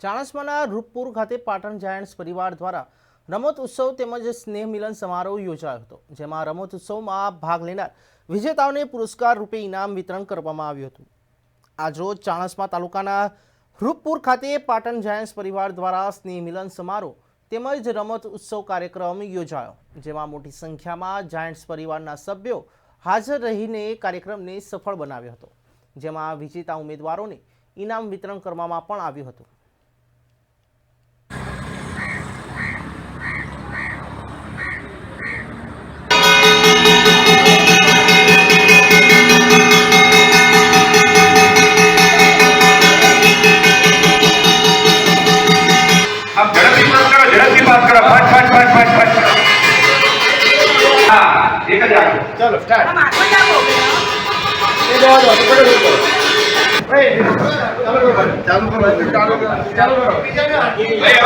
ચાણસ્માના રૂપપુર ખાતે પાટણ જાયન્ટ્સ પરિવાર દ્વારા રમત ઉત્સવ તેમજ સ્નેહ મિલન સમારોહ યોજાયો હતો, જેમાં રમત ઉત્સવમાં ભાગ લેનાર વિજેતાઓને પુરસ્કાર રૂપે ઇનામ વિતરણ કરવામાં આવ્યું હતું. આજરોજ ચાણસ્મા તાલુકાના રૂપપુર ખાતે પાટણ જાયન્ટ્સ પરિવાર દ્વારા સ્નેહ મિલન સમારોહ તેમજ રમત ઉત્સવ કાર્યક્રમ યોજાયો, જેમાં મોટી સંખ્યામાં જાયન્ટ્સ પરિવારના સભ્યો હાજર રહીને કાર્યક્રમને સફળ બનાવ્યો હતો, જેમાં વિજેતા ઉમેદવારોને ઇનામ વિતરણ કરવામાં પણ આવ્યું હતું. આમ ઝડપથી પાસ કરો ઝડપથી પાસ કરો. ફટ ફટ ફટ ફટ ફટ. હા એક જ આપો ચાલો સ્ટાર્ટ આપો. ચાલુ કરો ચાલુ કરો. ચાલુ કરો. ભાઈ